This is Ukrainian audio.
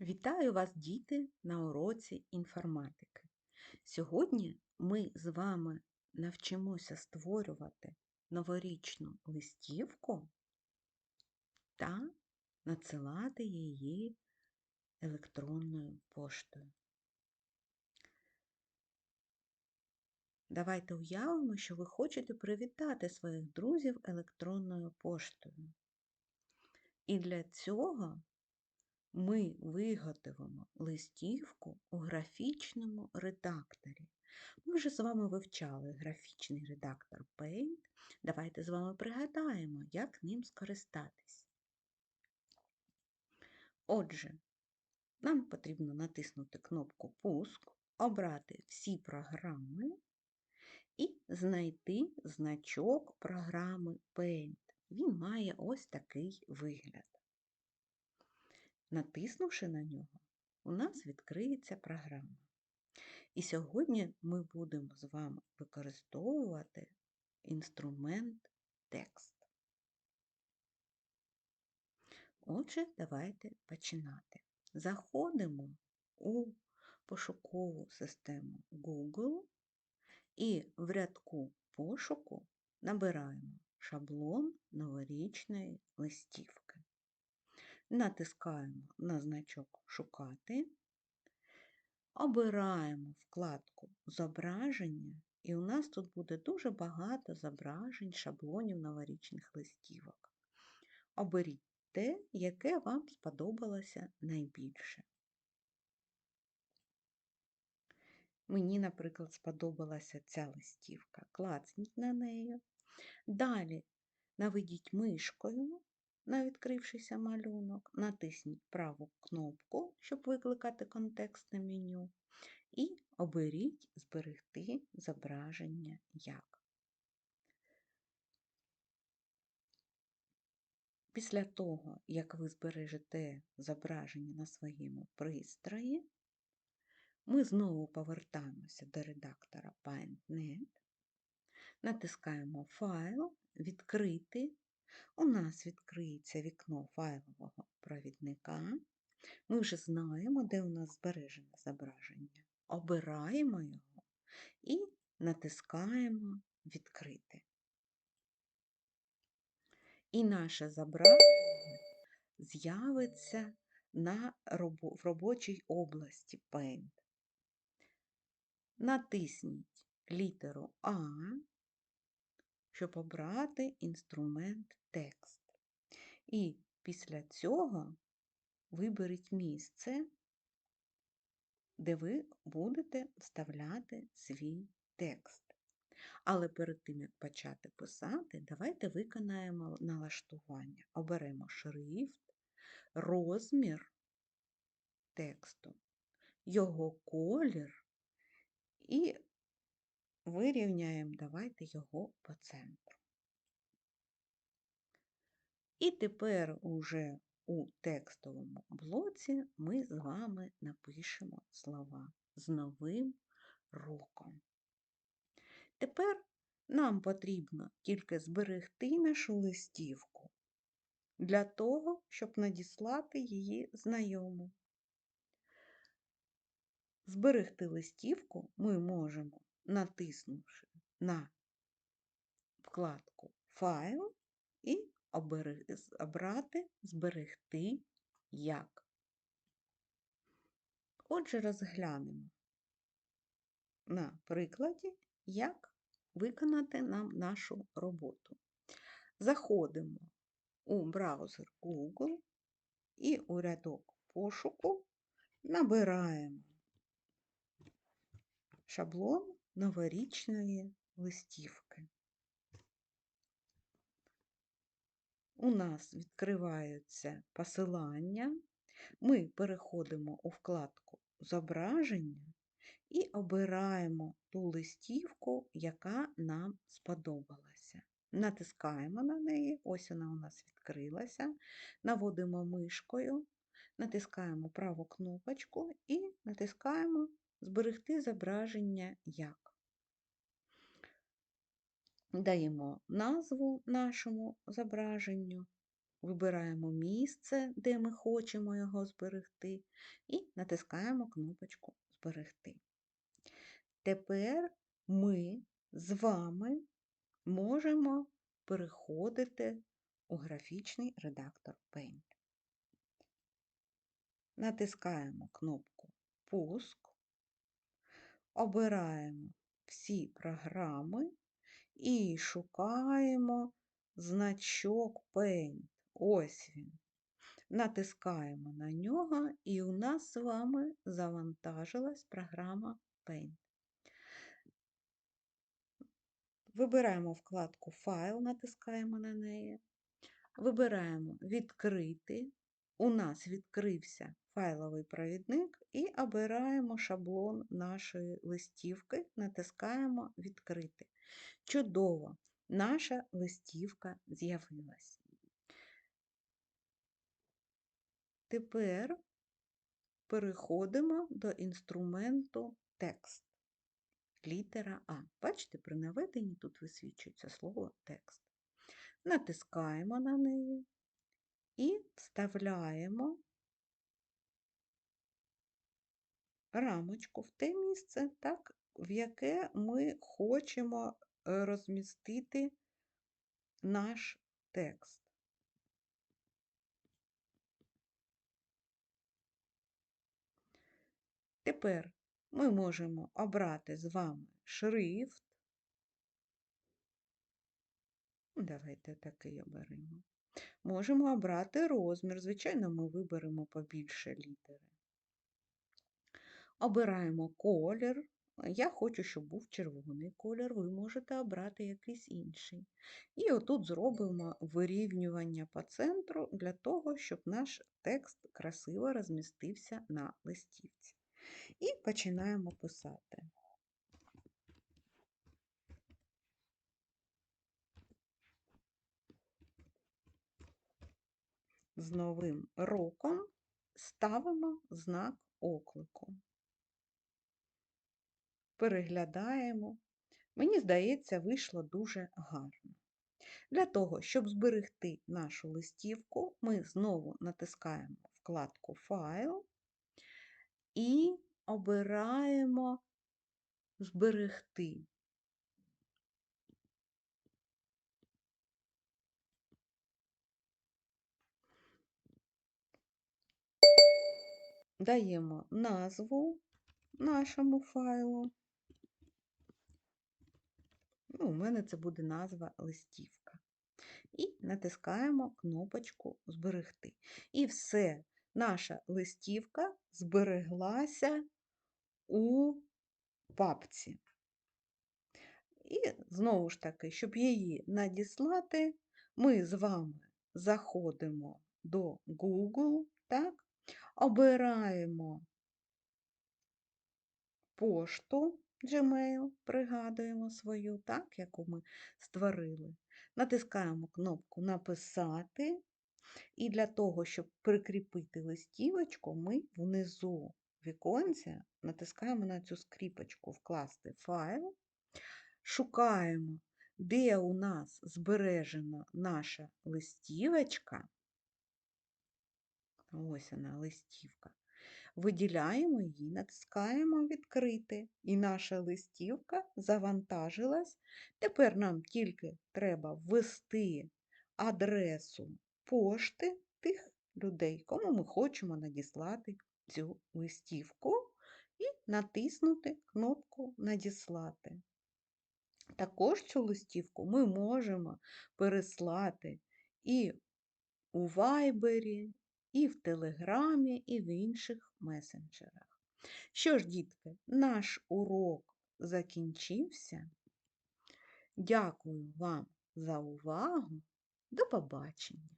Вітаю вас, діти, на уроці інформатики. Сьогодні ми з вами навчимося створювати новорічну листівку та надсилати її електронною поштою. Давайте уявимо, що ви хочете привітати своїх друзів електронною поштою. І для цього ми виготовимо листівку у графічному редакторі. Ми вже з вами вивчали графічний редактор Paint. Давайте з вами пригадаємо, як ним скористатись. Отже, нам потрібно натиснути кнопку Пуск, обрати всі програми і знайти значок програми Paint. Він має ось такий вигляд. Натиснувши на нього, у нас відкриється програма. І сьогодні ми будемо з вами використовувати інструмент текст. Отже, давайте починати. Заходимо у пошукову систему Google і в рядку пошуку набираємо шаблон новорічної листівки. Натискаємо на значок Шукати, обираємо вкладку Зображення, і у нас тут буде дуже багато зображень шаблонів новорічних листівок. Оберіть те, яке вам сподобалося найбільше. Мені, наприклад, сподобалася ця листівка. Клацніть на неї. Далі наведіть мишкою на відкрившийся малюнок, натисніть праву кнопку, щоб викликати контекстне меню, і оберіть Зберегти зображення як. Після того, як ви збережете зображення на своєму пристрої, ми знову повертаємося до редактора PaintNet, натискаємо Файл, Відкрити у нас відкриється вікно файлового провідника. Ми вже знаємо, де у нас збережене зображення. Обираємо його і натискаємо Відкрити. І наше зображення з'явиться на в робочій області Paint. Натисніть літеру А, щоб обрати інструмент текст. І після цього виберіть місце, де ви будете вставляти свій текст. Але перед тим, як почати писати, давайте виконаємо налаштування. Оберемо шрифт, розмір тексту, його колір і вирівняємо, давайте його по центру. І тепер уже у текстовому блоці ми з вами напишемо слова з новим роком. Тепер нам потрібно тільки зберегти нашу листівку для того, щоб надіслати її знайому. Зберегти листівку ми можемо, натиснувши на вкладку Файл і обрати Зберегти як. Отже, розглянемо на прикладі, як виконати нам нашу роботу. Заходимо у браузер Google і у рядок пошуку набираємо шаблон новорічної листівки. у нас відкриваються посилання, ми переходимо у вкладку Зображення і обираємо ту листівку, яка нам сподобалася. Натискаємо на неї, ось вона у нас відкрилася, наводимо мишкою, натискаємо праву кнопочку і натискаємо Зберегти зображення як даємо назву нашому зображенню вибираємо місце, де ми хочемо його зберегти, і натискаємо кнопочку Зберегти. Тепер ми з вами можемо переходити у графічний редактор Paint. Натискаємо кнопку Пуск, обираємо всі програми і шукаємо значок Paint. Ось він. Натискаємо на нього, і у нас з вами завантажилась програма Paint. Вибираємо вкладку Файл, натискаємо на неї. Вибираємо Відкрити. У нас відкрився файловий провідник і обираємо шаблон нашої листівки, натискаємо Відкрити. Чудово! Наша листівка з'явилась. Тепер переходимо до інструменту текст. Літера А. Бачите, при наведенні тут висвічується слово текст. Натискаємо на неї і вставляємо рамочку в те місце, так, в яке ми хочемо е, розмістити наш текст. Тепер ми можемо обрати з вами шрифт. Давайте такий оберемо. Можемо обрати розмір. Звичайно, ми виберемо побільше літери. Обираємо колір. Я хочу, щоб був червоний колір, ви можете обрати якийсь інший. І отут зробимо вирівнювання по центру для того, щоб наш текст красиво розмістився на листівці. І починаємо писати. З новим роком ставимо знак оклику. Переглядаємо. Мені здається, вийшло дуже гарно. Для того, щоб зберегти нашу листівку, ми знову натискаємо вкладку Файл і обираємо Зберегти. Даємо назву нашому файлу. Ну, У мене це буде назва листівка. І натискаємо кнопочку Зберегти. І все, наша листівка збереглася у папці. І знову ж таки, щоб її надіслати, ми з вами заходимо до Google, так, обираємо пошту Gmail, пригадуємо свою, так, яку ми створили. Натискаємо кнопку Написати. І для того, щоб прикріпити листівочку, ми внизу віконця натискаємо на цю скріпочку Вкласти файл, шукаємо, де у нас збережена наша листівочка. Ось вона листівка. Виділяємо її, натискаємо Відкрити. І наша листівка завантажилась. Тепер нам тільки треба ввести адресу пошти тих людей, кому ми хочемо надіслати цю листівку, і натиснути кнопку Надіслати. Також цю листівку ми можемо переслати і у Вайбері, і в Телеграмі, і в інших месенджерах. Що ж, дітки, наш урок закінчився. Дякую вам за увагу. До побачення!